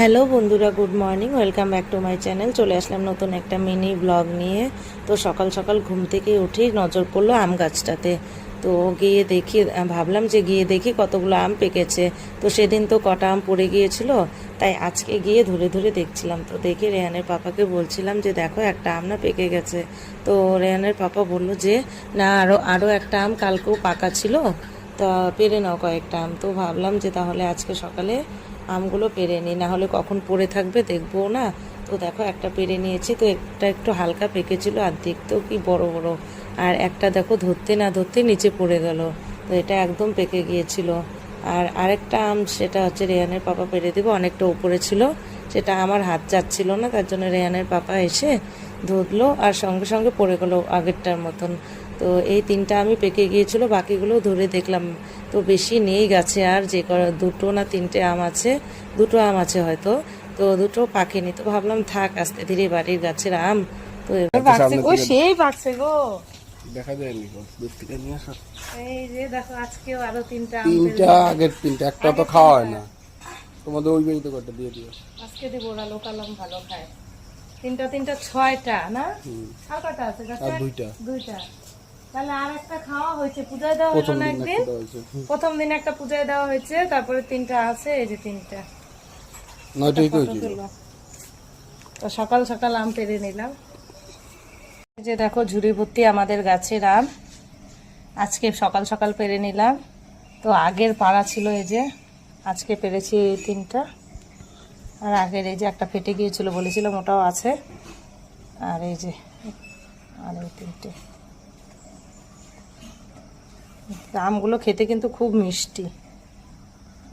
Hello বন্ধুরা, good morning, welcome back to my channel. চলে আসলাম নতুন একটা মিনি ব্লগ নিয়ে। তো সকাল সকাল ঘুম থেকে উঠেই নজর পড়ল আম গাছটাতে। তো গিয়ে দেখি, ভাবলাম যে গিয়ে দেখি কতগুলো আম পেকেছে। তো সেদিন তো কটা আম পড়ে গিয়েছিল, তাই আজকে গিয়ে ধরে ধরে দেখছিলাম। তো দেখে রেহানের পাপাকে বলছিলাম যে, দেখো, একটা আম না পেকে গেছে। তো রেহানের পাপা বলল যে, না আরও আরও একটা আম কালকেও পাকা ছিল। তা পেরে নাও কয়েকটা আম। তো ভাবলাম যে তাহলে আজকে সকালে আমগুলো পেরে নিই। না হলে কখন পড়ে থাকবে দেখব না। তো দেখো একটা পেরে নিয়েছি, তো একটা একটু হালকা পেকেছিল, আর দেখতেও কি বড় বড়। আর একটা দেখো ধরতে না ধরতে নিচে পড়ে গেল। তো এটা একদম পেকে গিয়েছিল। আর আরেকটা আম, সেটা হচ্ছে রেহানের পাপা পেরে দেবো, অনেকটা উপরে ছিল। সেটা আমার হাত যাচ্ছিল না, তার জন্য রেহানের পাপা এসে ধরলো, আর সঙ্গে সঙ্গে পড়ে গেলো আগেরটার মতন। তো এই তিনটা আমি পেকে গিয়েছিল বাকিগুলো ধরে দেখলাম। তো বেশি নেই গাছে আর যে দুটো না তিনটে আম আছে দুটো আম আছে হয়তো। তো দুটো পাকেনি তো ভাবলাম থাক আস্তে ধীরে বাড়ির গাছের আম। তো এবার সেই পাকছে গো। দেখা যায়নি দূর থেকে নিয়ে আসো। এই যে দেখো আজকেও আরও তিনটা তিনটা আগের তিনটা একটা তো খাওয়া হয় না। তোমাদের ওই বাড়িতে কটা দিয়ে দিও। আজকে দেবো ওরা লোকাল আম ভালো খায়। তিনটা তিনটা ছয়টা না? আর কটা আছে? দুইটা। দুইটা। তাহলে আর একটা খাওয়া হয়েছে পূজায় দেওয়া হলো প্রথম না দিন একদিন? প্রথম দিন একটা পূজায় দেওয়া হয়েছে তারপরে তিনটা আছে এই যে তিনটা। নয়টাই তো সকাল সকাল আম পেরে নিলাম। এই যে দেখো ঝুড়ি ভর্তি আমাদের গাছের আম। আজকে সকাল সকাল পেরে নিলাম। তো আগের পাড়া ছিল এই যে আজকে পেরেছি এই তিনটা। আর আগের এই যে একটা ফেটে গিয়েছিল বলেছিলাম ওটাও আছে। আর এই যে আর এই তিনটে। আমগুলো খেতে কিন্তু খুব মিষ্টি।